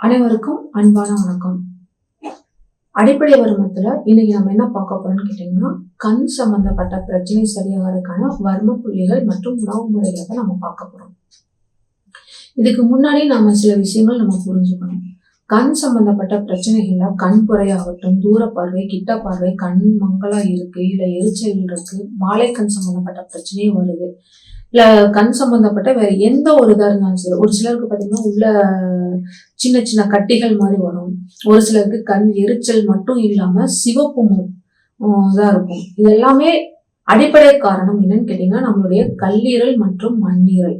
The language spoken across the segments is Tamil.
அனைவருக்கும் அன்பான வணக்கம். அடிப்படை வருமத்துல இன்னைக்கு நம்ம என்ன பார்க்க போறோம்னு கேட்டீங்கன்னா கண் சம்பந்தப்பட்ட பிரச்சனை சரியாகிறதுக்கான வர்ம புள்ளிகள் மற்றும் உணவு முறைகளை தான் நம்ம பார்க்க போறோம். இதுக்கு முன்னாடி நம்ம சில விஷயங்கள் நம்ம புரிஞ்சுக்கணும். கண் சம்பந்தப்பட்ட பிரச்சனைகள்ல கண் புறையாகட்டும் தூர பார்வை கிட்ட பார்வை கண் மங்களா இருக்கு இல்ல எரிச்சல் இருக்கு மாலை கண் சம்பந்தப்பட்ட பிரச்சனையும் வருது. இல்லை கண் சம்மந்தப்பட்ட வேற எந்த ஒரு இதாக இருந்தாலும் சரி ஒரு சிலருக்கு பார்த்தீங்கன்னா உள்ள சின்ன சின்ன கட்டிகள் மாதிரி வரும். ஒரு சிலருக்கு கண் எரிச்சல் மட்டும் இல்லாமல் சிவப்பும் தான் இருக்கும் இது எல்லாமே அடிப்படை காரணம் என்னன்னு கேட்டீங்கன்னா நம்மளுடைய கல்லீரல் மற்றும் மண்ணீரல்.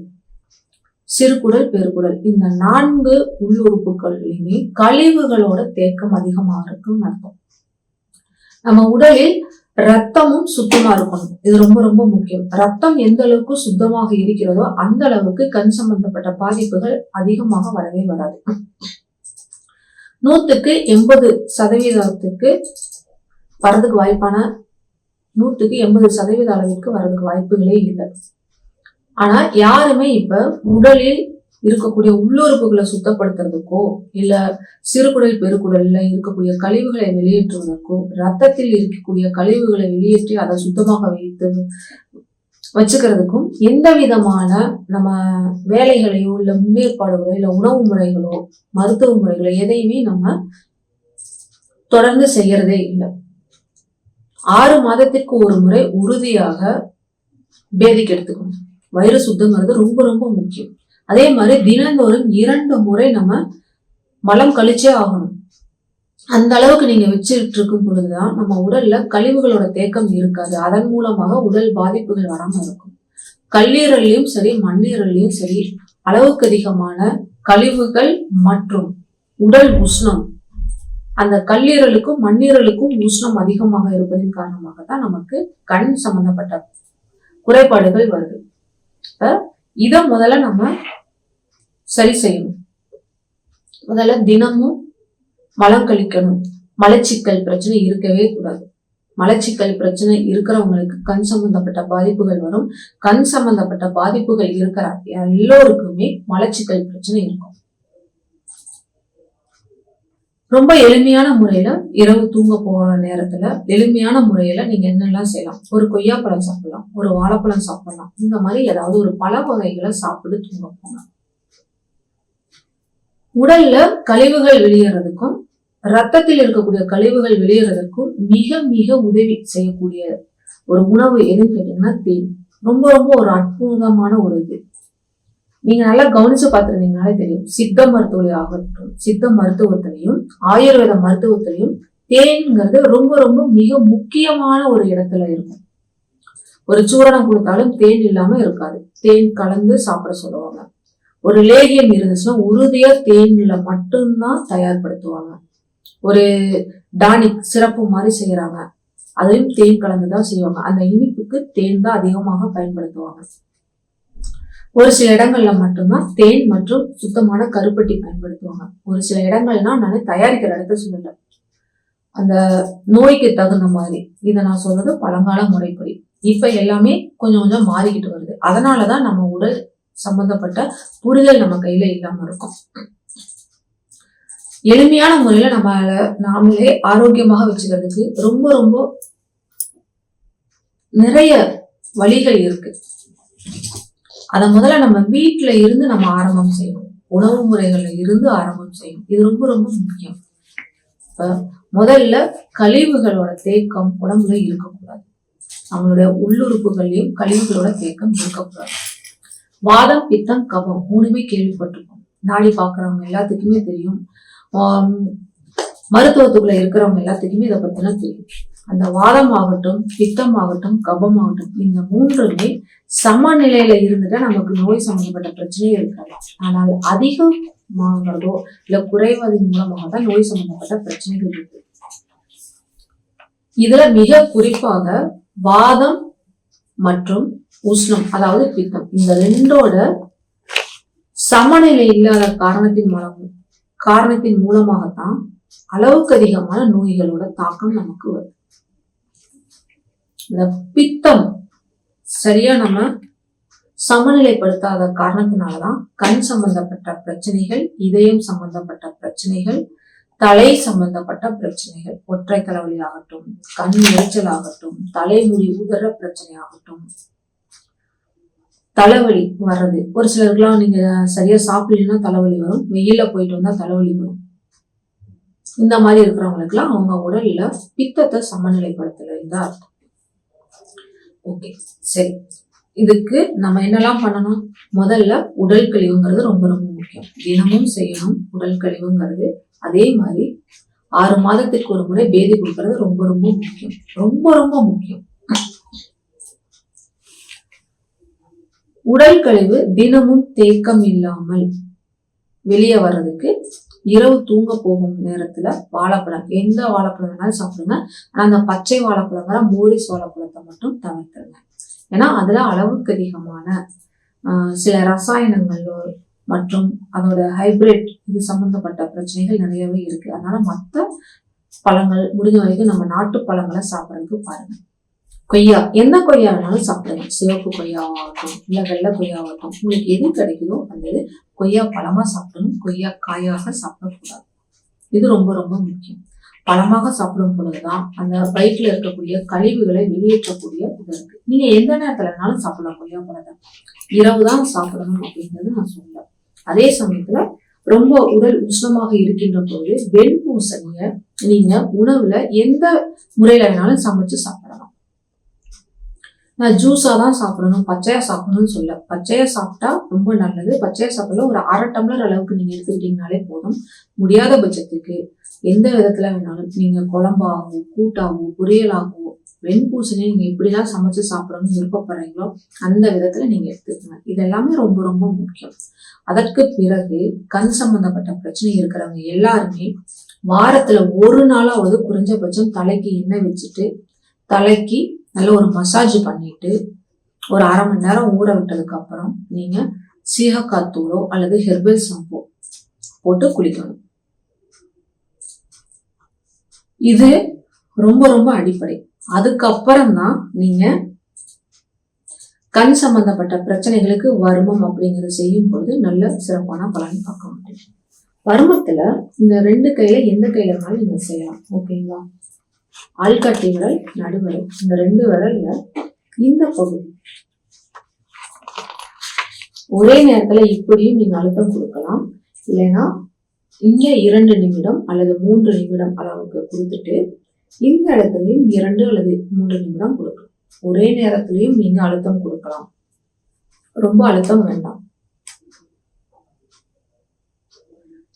சிறுகுடல் பெருக்குடல் இந்த நான்கு உள்ளுறுப்புகள்லையுமே கழிவுகளோட தேக்கம் அதிகமாக இருக்குன்னு அர்த்தம். நம்ம உடலில் ரத்தமும் சுத்தமா இருக்கணும். இது ரொம்ப ரொம்ப முக்கியம். ரத்தம் எந்த அளவுக்கு சுத்தமாக இருக்கிறதோ அந்த அளவுக்கு கண் சம்பந்தப்பட்ட பாதிப்புகள் அதிகமாக வரவே வராது. நூத்துக்கு எண்பது சதவீதத்துக்கு வரதுக்கு வாய்ப்பான நூத்துக்கு எண்பது சதவீத அளவிற்கு வரதுக்கு வாய்ப்புகளே இல்லை. ஆனா யாருமே இப்ப உடலில் இருக்கக்கூடிய உள்ளுறுப்புகளை சுத்தப்படுத்துறதுக்கோ இல்ல சிறுகுடல் பெருக்குடல்ல இருக்கக்கூடிய கழிவுகளை வெளியேற்றுவதற்கோ ரத்தத்தில் இருக்கக்கூடிய கழிவுகளை வெளியேற்றி அதை சுத்தமாக வைத்து வச்சுக்கிறதுக்கும் எந்த விதமான நம்ம வேலைகளையோ இல்ல முன்னேற்பாடுகளோ இல்ல உணவு முறைகளோ மருத்துவ முறைகளோ எதையுமே நம்ம தொடர்ந்து செய்யறதே இல்லை. ஆறு மாதத்திற்கு ஒரு முறை உறுதியாக பேதிக்கு எடுத்துக்கணும். வயிறு சுத்தங்கிறது ரொம்ப ரொம்ப முக்கியம். அதே மாதிரி தினந்தோறும் இரண்டு முறை நம்ம மலம் கழிச்சே ஆகணும். அந்த அளவுக்கு நீங்க வச்சுட்டு இருக்கும் பொழுதுதான் நம்ம உடல்ல கழிவுகளோட தேக்கம் இருக்காது. அதன் மூலமாக உடல் பாதிப்புகள் வராம இருக்கும். கல்லீரல்லையும் சரி மண்ணீரல்லையும் சரி அளவுக்கு அதிகமான கழிவுகள் மற்றும் உடல் உஷ்ணம் அந்த கல்லீரலுக்கும் மண்ணீரலுக்கும் உஷ்ணம் அதிகமாக இருப்பதன் காரணமாக தான் நமக்கு கண் சம்பந்தப்பட்ட குறைபாடுகள் வருது. இதை முதல்ல நம்ம சரி செய்யணும். முதல்ல தினமும் மலம் கழிக்கணும். மலச்சிக்கல் பிரச்சனை இருக்கவே கூடாது. மலச்சிக்கல் பிரச்சனை இருக்கிறவங்களுக்கு கண் சம்பந்தப்பட்ட பாதிப்புகள் வரும். கண் சம்பந்தப்பட்ட பாதிப்புகள் இருக்கிற எல்லோருக்குமே மலச்சிக்கல் பிரச்சனை இருக்கும். ரொம்ப எளிமையான முறையில இரவு தூங்க போகிற நேரத்துல எளிமையான முறையில நீங்க என்னெல்லாம் செய்யலாம்? ஒரு கொய்யாப்பழம் சாப்பிடலாம் ஒரு வாழைப்பழம் சாப்பிடலாம். இந்த மாதிரி ஏதாவது ஒரு பல வகைகளை சாப்பிட்டு தூங்க போங்க. உடல்ல கழிவுகள் வெளியேறதுக்கும் ரத்தத்தில் இருக்கக்கூடிய கழிவுகள் வெளியேறதுக்கும் மிக மிக உதவி செய்யக்கூடிய ஒரு உணவு எதுன்னு கேட்டீங்கன்னா தேன். ரொம்ப ரொம்ப ஒரு அற்புதமான ஒரு இது. நீங்க நல்லா கவனிச்சு பார்த்துருந்தீங்கனாலே தெரியும். சித்த மருத்துவ ஆகட்டும் சித்த மருத்துவத்திலையும் ஆயுர்வேத மருத்துவத்திலையும் தேன்ங்கிறது ரொம்ப ரொம்ப மிக முக்கியமான ஒரு இடத்துல இருக்கும். ஒரு சூரணம் கொடுத்தாலும் தேன் இல்லாம இருக்காது. தேன் கலந்து சாப்பிட சொல்லுவாங்க. ஒரு லேகியம் இருந்துச்சுன்னா உறுதியா தேன்ல மட்டும்தான் தயார்படுத்துவாங்க. ஒரு டானிக் சிறப்பு மாதிரி செய்யறாங்க. அதையும் தேன் கலந்துதான் செய்வாங்க. அந்த இனிப்புக்கு தேன் தான் அதிகமாக பயன்படுத்துவாங்க. ஒரு சில இடங்கள்ல மட்டும்தான் தேன் மற்றும் சுத்தமான கருப்பட்டி பயன்படுத்துவாங்க. ஒரு சில இடங்கள்னா நான் தயாரிக்கிற இடத்த சொல்லல. அந்த நோய்க்கு தகுந்த மாதிரி. இதை நான் சொல்றது பழங்கால முறைப்படி. இப்ப எல்லாமே கொஞ்சம் கொஞ்சம் மாறிக்கிட்டு வருது. அதனாலதான் நம்ம உடல் சம்பந்தப்பட்ட புரிதல் நம்ம கையில இல்லாம இருக்கும். எளிமையான முறையில நம்மள நாமளே ஆரோக்கியமாக வச்சுக்கிறதுக்கு ரொம்ப ரொம்ப நிறைய வழிகள் இருக்கு. அதை முதல்ல நம்ம வீட்டுல இருந்து நம்ம ஆரம்பம் செய்யணும். உணவு முறைகள்ல இருந்து ஆரம்பம் செய்யணும். இது ரொம்ப ரொம்ப முக்கியம். இப்ப முதல்ல கழிவுகளோட தேக்கம் உடம்புல இருக்கக்கூடாது. நம்மளுடைய உள்ளுறுப்புகள்லயும் கழிவுகளோட தேக்கம் இருக்கக்கூடாது. வாதம் பித்தம் கபம் மூணுமே கேள்விப்பட்டிருக்கோம். நாடி பாக்குறவங்க எல்லாத்துக்குமே தெரியும். மருத்துவத்துக்குள்ள இருக்கிறவங்க எல்லாத்துக்குமே இதை பத்தினா தெரியும். அந்த வாதம் ஆகட்டும் பித்தம் ஆகட்டும் கபம் ஆகட்டும் இந்த மூன்றுமே சமநிலையில இருந்துட்டா நமக்கு நோய் சம்பந்தப்பட்ட பிரச்சனையே இருக்காது. ஆனால் அதிகமாகிறதோ இல்ல குறைவதன் மூலமாக தான் நோய் சம்பந்தப்பட்ட பிரச்சனைகள் இருக்கு. இதுல மிக குறிப்பாக வாதம் மற்றும் உஷ்ணம் அதாவது பித்தம். இந்த ரெண்டோட சமநிலை இல்லாத காரணத்தின் மூலம் காரணத்தின் மூலமாகத்தான் அளவுக்கு அதிகமான நோய்களோட தாக்கம் நமக்கு வருது. இந்த பித்தம் சரியா நம்ம சமநிலைப்படுத்தாத காரணத்தினாலதான் கண் சம்பந்தப்பட்ட பிரச்சனைகள் இதயம் சம்பந்தப்பட்ட பிரச்சனைகள் தலை சம்பந்தப்பட்ட பிரச்சனைகள் ஒற்றை தலைவலி ஆகட்டும் கண் எரிச்சல் ஆகட்டும் தலைமுடி உதற பிரச்சனை ஆகட்டும். தலைவலி வர்றது. ஒரு சிலருக்குலாம் நீங்க சரியா சாப்பிடலன்னா தலைவலி வரும். வெயில்ல போயிட்டு வந்தா தலைவலி வரும். இந்த மாதிரி இருக்கிறவங்களுக்குலாம் அவங்க உடல்ல பித்தத்தை சமநிலைப்படுத்தல இருந்தா அர்த்தம். ஓகே சரி. இதுக்கு நம்ம என்னெல்லாம் பண்ணணும்? முதல்ல உடல் கழிவுங்கிறது ரொம்ப ரொம்ப முக்கியம். தினமும் செய்யணும் உடல் கழிவுங்கிறது. அதே மாதிரி ஆறு மாதத்திற்கு ஒரு முறை பேதி கொடுக்கறது ரொம்ப ரொம்ப முக்கியம். ரொம்ப ரொம்ப முக்கியம். உடல் கழிவு தினமும் தேக்கம் இல்லாமல் வெளியே வர்றதுக்கு இரவு தூங்க போகும் நேரத்துல வாழைப்பழம் எந்த வாழைப்பழம் வேணாலும் சாப்பிடுங்க. ஆனா அந்த பச்சை வாழைப்பழங்கிற மோரிஸ் வாழைப்பழத்தை மட்டும் தவிர்த்துருங்க. ஏன்னா அதுல அளவுக்கு அதிகமான ஆஹ், சில ரசாயனங்கள் மற்றும் அதோட ஹைபிரிட் இது சம்பந்தப்பட்ட பிரச்சனைகள் நிறையவே இருக்கு. அதனால மற்ற பழங்கள் முடிஞ்ச வரைக்கும் நம்ம நாட்டு பழங்களை சாப்பிட்றதுக்கு பாருங்க. கொய்யா எந்த கொய்யா வேணாலும் சாப்பிடுங்க. சிவப்பு கொய்யாவாக இருக்கும் இல்லை வெள்ளை கொய்யாவாகட்டும் உங்களுக்கு எது கிடைக்குதோ அந்த இது கொய்யா பழமாக சாப்பிடணும். கொய்யா காயாக சாப்பிடக்கூடாது. இது ரொம்ப ரொம்ப முக்கியம். பழமாக சாப்பிடும் பொழுதுதான் அந்த வயிற்றுல இருக்கக்கூடிய கழிவுகளை வெளியேற்றக்கூடிய இது இருக்கு. நீங்க எந்த நேரத்துல வேணாலும் சாப்பிடலாம் கொய்யா பழத்தை. இரவு தான் சாப்பிடணும் அப்படிங்கிறது நான் சொல்ல அதே சமயத்துல ரொம்ப உடல் உஷ்ணமாக இருக்கின்ற போது வெண்பூசணிய நீங்க உணவுல எந்த முறையில வேணாலும் சமைச்சு சாப்பிடலாம். நான் ஜூஸா தான் சாப்பிடணும் பச்சையா சாப்பிடணும்னு சொல்ல. பச்சையா சாப்பிட்டா ரொம்ப நல்லது. பச்சையா சாப்பிடல ஒரு அரை டம்ளர் அளவுக்கு நீங்க எடுத்துக்கிட்டீங்கனாலே போதும். முடியாத பட்சத்துக்கு எந்த விதத்துல வேணாலும் நீங்க குழம்பாகவோ கூட்டாகவோ பொரியலாகவோ வெண்பூசணியை நீங்க எப்படிதான் சமைச்சு சாப்பிடணும்னு விருப்பப்படுறீங்களோ அந்த விதத்துல நீங்க எடுத்துக்கலாம் இது எல்லாமே ரொம்ப ரொம்ப முக்கியம். அதற்கு பிறகு கண் சம்பந்தப்பட்ட பிரச்சனை இருக்கிறவங்க எல்லாருமே வாரத்துல ஒரு நாளாவது குறைஞ்சபட்சம் தலைக்கு எண்ணெய் வச்சுட்டு தலைக்கு நல்ல ஒரு மசாஜ் பண்ணிட்டு ஒரு அரை மணி நேரம் ஊற விட்டதுக்கு அப்புறம் நீங்க சீகக்காத்தூளோ அல்லது ஹெர்பல் ஷாம்போ போட்டு குளிக்கணும். இது ரொம்ப ரொம்ப அடிப்படை. அதுக்கப்புறம் தான் நீங்க கண் சம்பந்தப்பட்ட பிரச்சனைகளுக்கு வருமம் அப்படிங்கிறது செய்யும் பொழுது நல்ல சிறப்பான பலன் பார்க்க முடியும். வருமத்துல இந்த ரெண்டு கையில எந்த கையில வேணாலும் நீங்க செய்யலாம் ஓகேங்களா? ஆள்காட்டி விரல் நடுவரல். இந்த ரெண்டு விரல்ல இந்த பகுதி. ஒரே நேரத்துல இப்படியும் நீங்க அழுத்தம் கொடுக்கலாம். இல்லைன்னா இங்க இரண்டு நிமிடம் அல்லது மூன்று நிமிடம் அளவுக்கு கொடுத்துட்டு இந்த இடத்துலையும் இரண்டு அல்லது மூன்று நிமிடம் கொடுக்கலாம். ஒரே நேரத்திலையும் நீங்க அழுத்தம் கொடுக்கலாம். ரொம்ப அழுத்தம் வேண்டாம்.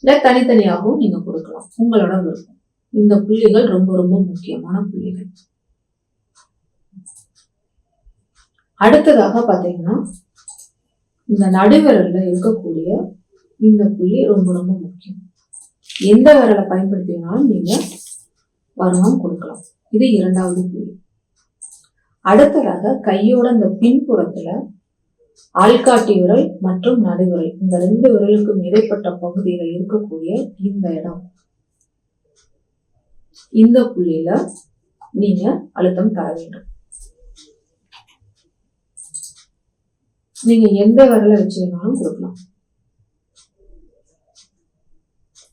இல்ல தனித்தனியாகவும் நீங்க கொடுக்கலாம். உங்களோட விருப்பம். இந்த புள்ளிகள் ரொம்ப ரொம்ப முக்கியமான புள்ளிகள். அடுத்ததாக பாத்தீங்கன்னா இந்த நடுவிரல்ல இருக்கக்கூடிய இந்த புள்ளி ரொம்ப ரொம்ப முக்கியம். எந்த விரலை பயன்படுத்தினாலும் நீங்க வருமானம் கொடுக்கலாம். இது இரண்டாவது புள்ளி. அடுத்ததாக கையோட இந்த பின்புறத்துல ஆள்காட்டி விரல் மற்றும் நடுவிரல். இந்த ரெண்டு விரலுக்கும் இடைப்பட்ட பகுதியில இருக்கக்கூடிய இந்த இடம். இந்த புள்ளியில நீங்க அழுத்தம் தர வேண்டும். நீங்க எந்த விரலை வச்சு வேணாலும் கொடுக்கலாம்.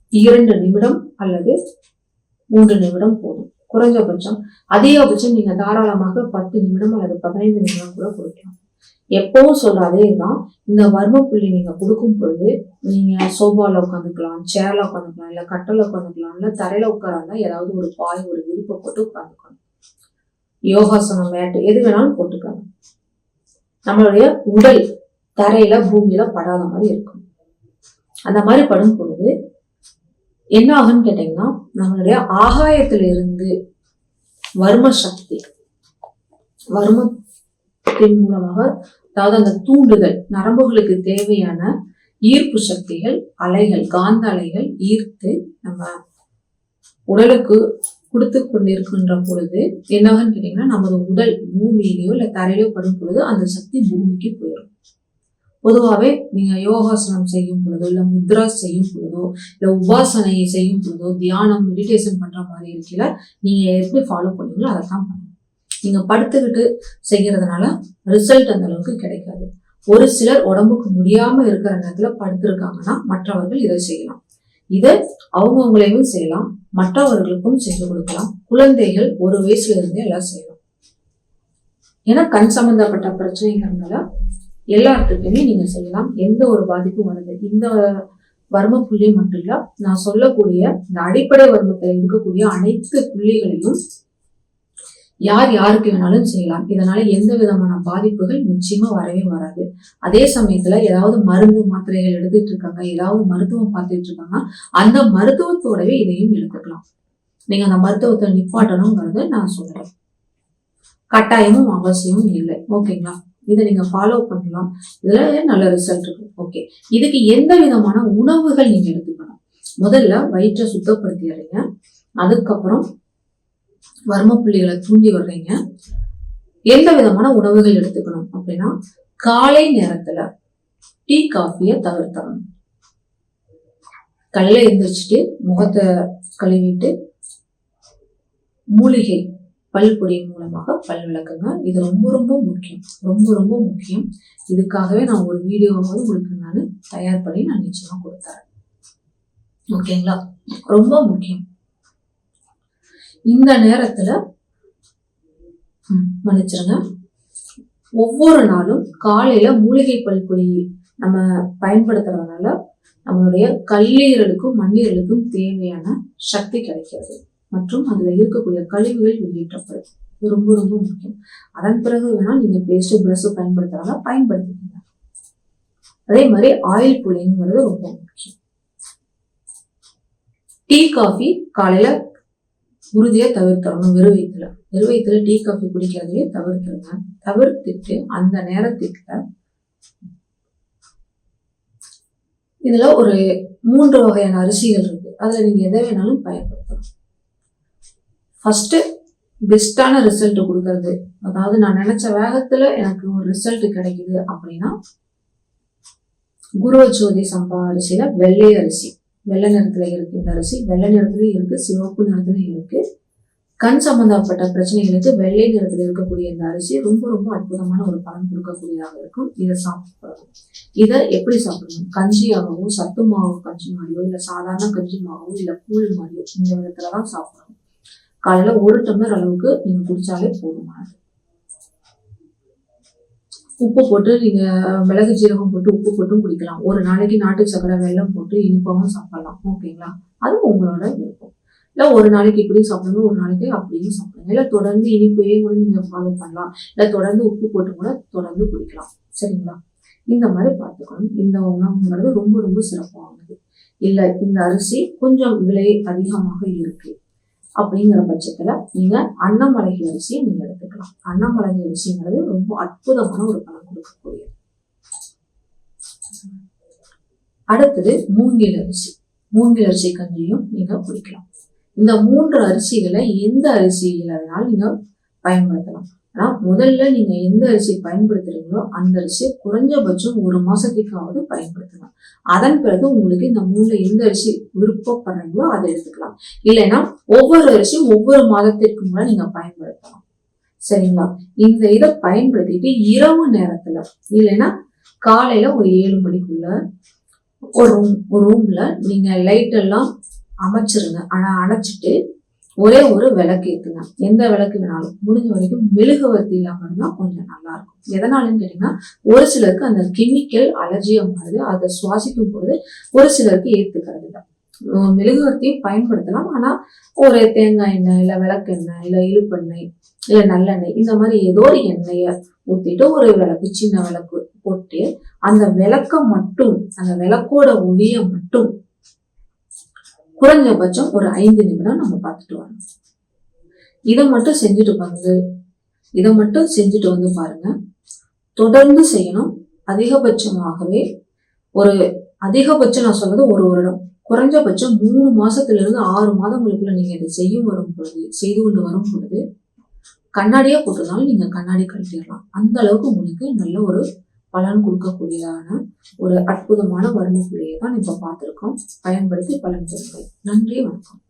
இரண்டு நிமிடம் அல்லது மூன்று நிமிடம் போதும். குறைஞ்சபட்சம் அதிகபட்சம் நீங்க தாராளமாக பத்து நிமிடம் அல்லது பதினைந்து நிமிடம் கூட கொடுக்கலாம். எப்பவும் சொல்ற அதே தான் இந்த வர்ம புள்ளி நீங்க கொடுக்கும் பொழுது நீங்க சோபால உட்காந்துக்கலாம் சேர்ல உட்காந்துக்கலாம் இல்ல கட்டில உட்காந்துக்கலாம் இல்ல தரையில உட்காராந்தா ஏதாவது ஒரு பாய் ஒரு விருப்ப போட்டு உட்காந்துக்கணும். யோகாசனம் மேட்டு எது வேணாலும் போட்டுக்கலாம் நம்மளுடைய உடல் தரையில பூமியில படாத மாதிரி இருக்கும். அந்த மாதிரி படும் பொழுது என்ன ஆகும்னு கேட்டீங்கன்னா நம்மளுடைய ஆகாயத்துல இருந்து வர்ம சக்தி வர்மத்தின் மூலமாக அதாவது அந்த தூண்டுதல் நரம்புகளுக்கு தேவையான ஈர்ப்பு சக்திகள் அலைகள் காந்த அலைகள் ஈர்த்து நம்ம உடலுக்கு கொடுத்து கொண்டிருக்கின்ற பொழுது என்னாகன்னு கேட்டீங்கன்னா நமது உடல் பூமியிலேயோ இல்லை தரையிலோ படும் பொழுது அந்த சக்தி பூமிக்கு போயிடும் பொதுவாகவே நீங்கள் யோகாசனம் செய்யும் பொழுதோ இல்லை முத்ரா செய்யும் பொழுதோ இல்லை உபாசனை செய்யும் பொழுதோ தியானம் மெடிடேஷன் பண்ணுற மாதிரி இருக்கல நீங்கள் எப்படி ஃபாலோ பண்ணீங்களோ அதை தான் பண்ணுங்க. நீங்கள் படுத்துக்கிட்டு செய்கிறதுனால ரிசல்ட் அந்த அளவுக்கு கிடைக்காது. ஒரு சிலர் உடம்புக்கு முடியாமல் இருக்கிற நேரத்தில் படுத்திருக்காங்கன்னா மற்றவர்கள் இதை செய்யலாம். இதை அவங்கவுங்களையும் செய்யலாம் மற்றவர்களுக்கும் செஞ்சு கொடுக்கலாம். குழந்தைகள் ஒரு வயசுல இருந்தே எல்லாம் செய்யலாம். ஏன்னா கண் சம்பந்தப்பட்ட பிரச்சனைங்கிறதுனால எல்லாத்துக்குமே நீங்க செய்யலாம் எந்த ஒரு பாதிப்பும் வருது. இந்த வர்ம புள்ளி மட்டும் இல்ல நான் சொல்லக்கூடிய இந்த அடிப்படை வர்மத்தில் இருக்கக்கூடிய அனைத்து புள்ளிகளையும் யார் யாருக்கு வேணாலும் செய்யலாம். இதனால எந்த விதமான பாதிப்புகள் நிச்சயமா வரவே வராது. அதே சமயத்துல ஏதாவது மருந்து மாத்திரைகள் எடுத்துட்டு இருக்காங்க ஏதாவது மருத்துவம் பார்த்துட்டு இருக்காங்க அந்த மருத்துவத்தோடவே இதையும் எடுத்துக்கலாம். நீங்க அந்த மருத்துவத்தை நிப்பாட்டணுங்கிறத நான் சொல்றேன். கட்டாயமும் அவசியமும் இல்லை. ஓகேங்களா? இதை நீங்கள் ஃபாலோ பண்ணலாம். இதில் நல்ல ரிசல்ட் இருக்கும் ஓகே இதுக்கு எந்த விதமான உணவுகள் நீங்கள் எடுத்துக்கணும்? முதல்ல வயிற்றை சுத்தப்படுத்திடுறீங்க அதுக்கப்புறம் வர்ம புள்ளிகளை தூண்டி வர்றீங்க. எந்த விதமான உணவுகள் எடுத்துக்கணும் அப்படின்னா காலை நேரத்துல டீ காஃபியை தவிர்த்தணும் கல்ல எழுந்திரிச்சிட்டு முகத்தை கழுவிட்டு மூலிகை பல்பொடியின் மூலமாக பல் விளக்குங்க. இது ரொம்ப ரொம்ப முக்கியம். ரொம்ப ரொம்ப முக்கியம். இதுக்காகவே நான் ஒரு வீடியோவாவது உங்களுக்கு நான் தயார் பண்ணி நான் நிச்சயமாக கொடுத்தேன் ஓகேங்களா? ரொம்ப முக்கியம். இந்த நேரத்துல மன்னிச்சிருங்க. ஒவ்வொரு நாளும் காலையில மூலிகை பல்பொடி நம்ம பயன்படுத்துறதுனால நம்மளுடைய கல்லீரலுக்கும் மண்ணீரலுக்கும் தேவையான சக்தி கிடைக்கிறது. மற்றும் அதில் இருக்கக்கூடிய கழிவுகள் வெளியேற்றப்படுது இது ரொம்ப ரொம்ப முக்கியம். அதன் பிறகு வேணால் நீங்கள் பேஸ்ட்டு ப்ரஷ்ஷு பயன்படுத்துறாங்க பயன்படுத்திக்கோங்க. அதே மாதிரி ஆயில் புளிங்கிறது ரொம்ப முக்கியம். டீ காஃபி காலையில் உறுதியாக தவிர்த்தரணும் வெறு வயிற்றுல டீ காஃபி குடிக்கிறதையே தவிர்த்துருங்க. தவிர்த்துட்டு அந்த நேரத்துக்கு இதுல ஒரு மூன்று வகையான அரிசிகள் இருக்கு. அதுல நீங்க எதை வேணாலும் பயன்படுத்தலாம். ஃபஸ்ட்டு பெஸ்ட்டான ரிசல்ட் கொடுக்கறது. அதாவது நான் நினச்ச வேகத்தில் எனக்கு ஒரு ரிசல்ட் கிடைக்குது அப்படின்னா குரு ஜோதி சம்பா அரிசியில் வெள்ளை அரிசி. வெள்ளை நிறத்தில் இருக்கு இந்த அரிசி. வெள்ளை நிறத்துலையும் இருக்குது சிவப்பு நிறத்துலையும் இருக்குது கண் சம்பந்தப்பட்ட பிரச்சனைகளுக்கு வெள்ளை நிறத்தில் இருக்கக்கூடிய இந்த அரிசி ரொம்ப ரொம்ப அற்புதமான ஒரு பலன் கொடுக்கக்கூடியதாக இருக்கும். இதை சாப்பிடணும். இதை எப்படி சாப்பிடணும்? கஞ்சியாகவோ சத்து மாவு கஞ்சி மாதிரியோ இல்லை சாதாரண கஞ்சி மாவோ இல்லை கூழ் மாதிரியோ இந்த விதத்துல தான் சாப்பிடணும். காலையில ஒரு டம்ளர் அளவுக்கு நீங்க குடிச்சாலே போதுமானது உப்பு போட்டு நீங்க மிளகு ஜீரகம் போட்டு உப்பு போட்டும் குடிக்கலாம். ஒரு நாளைக்கு நாட்டு சக்கரை வெள்ளம் போட்டு இனிப்பாவும் சாப்பிடலாம். ஓகேங்களா? அது உங்களோட விருப்பம். இல்ல ஒரு நாளைக்கு இப்படியும் சாப்பிடுங்க ஒரு நாளைக்கு அப்படியும் சாப்பிடுங்க. இல்ல தொடர்ந்து இனிப்பையே கூட நீங்க ஃபாலோ பண்ணலாம். இல்ல தொடர்ந்து உப்பு போட்டு கூட தொடர்ந்து குடிக்கலாம். சரிங்களா? இந்த மாதிரி பார்த்துக்கணும். இந்த உணவுங்கிறது ரொம்ப ரொம்ப சிறப்பானது. இல்ல இந்த அரிசி கொஞ்சம் விலை அதிகமாக இருக்கு. அப்படிங்கிற பட்சத்துல நீங்க அன்னமலகி அரிசியை நீங்க எடுத்துக்கலாம். அன்னமலகி அரிசிங்கிறது ரொம்ப அற்புதமான ஒரு பணம் கொடுக்கக்கூடியது. அடுத்தது மூங்கில் அரிசி. மூங்கில் அரிசி கஞ்சியும் நீங்க குடிக்கலாம். இந்த மூன்று அரிசிகளை எந்த அரிசியில வேணாலும் நீங்க பயன்படுத்தலாம். ஆனால் முதல்ல நீங்கள் எந்த அரிசி பயன்படுத்துகிறீங்களோ அந்த அரிசியை குறைஞ்சபட்சம் ஒரு மாதத்துக்காவது பயன்படுத்தலாம். அதன் பிறகு உங்களுக்கு இந்த மூணில் எந்த அரிசி விருப்பப்படுறீங்களோ அதை எடுத்துக்கலாம். இல்லைன்னா ஒவ்வொரு அரிசியும் ஒவ்வொரு மாதத்திற்கு முன்னாடி நீங்கள் பயன்படுத்தலாம். சரிங்களா? இந்த இதை பயன்படுத்திட்டு இரவு நேரத்தில் இல்லைன்னா காலையில் ஒரு ஏழு மணிக்குள்ள ஒரு ரூம் ஒரு ரூம்ல நீங்கள் லைட்டெல்லாம் அமைச்சிருங்க. ஆனால் அணைச்சிட்டு ஒரே ஒரு விளக்கு ஏற்றுங்க எந்த விளக்கு வேணாலும். முடிஞ்ச வரைக்கும் மெழுகுவர்த்தி இல்லாமல் இருந்தால் கொஞ்சம் நல்லா இருக்கும். எதனாலன்னு கேட்டிங்கன்னா ஒரு சிலருக்கு அந்த கெமிக்கல் அலர்ஜியாக மாறுது. அதை சுவாசிக்கும் பொழுது ஒரு சிலருக்கு ஏற்றுக்கிறது தான் மெழுகுவர்த்தியும் பயன்படுத்தலாம். ஆனால் ஒரு தேங்காய் எண்ணெய் இல்லை விளக்கு எண்ணெய் இல்லை இழுப்பெண்ணெய் இல்லை நல்லெண்ணெய் இந்த மாதிரி ஏதோ ஒரு எண்ணெயை ஊற்றிட்டு ஒரு விளக்கு சின்ன விளக்கு போட்டு அந்த விளக்க மட்டும் அந்த விளக்கோட ஒளியை மட்டும் குறைஞ்சபட்சம் ஒரு ஐந்து நிமிடம் நம்ம பார்த்துட்டு வரணும். இதை மட்டும் செஞ்சுட்டு வந்து இதை மட்டும் செஞ்சுட்டு வந்து பாருங்க. தொடர்ந்து செய்யணும். அதிகபட்சமாகவே ஒரு அதிகபட்சம் நான் சொல்றது ஒரு வருடம். குறைஞ்சபட்சம் மூணு மாசத்துல இருந்து ஆறு மாதங்களுக்குள்ள நீங்க இதை செய்யும் வரும் பொழுது செய்து கொண்டு வரும் பொழுது கண்ணாடியா போட்டதாலும் நீங்க கண்ணாடி கழட்டிடலாம். அந்த அளவுக்கு உங்களுக்கு நல்ல ஒரு பலன் கொடுக்கக்கூடியதான ஒரு அற்புதமான வர்ம புள்ளியை தான் இப்போ பார்த்துருக்கோம். பயன்படுத்தி பலன் பெறுங்கள் நன்றி வணக்கம்.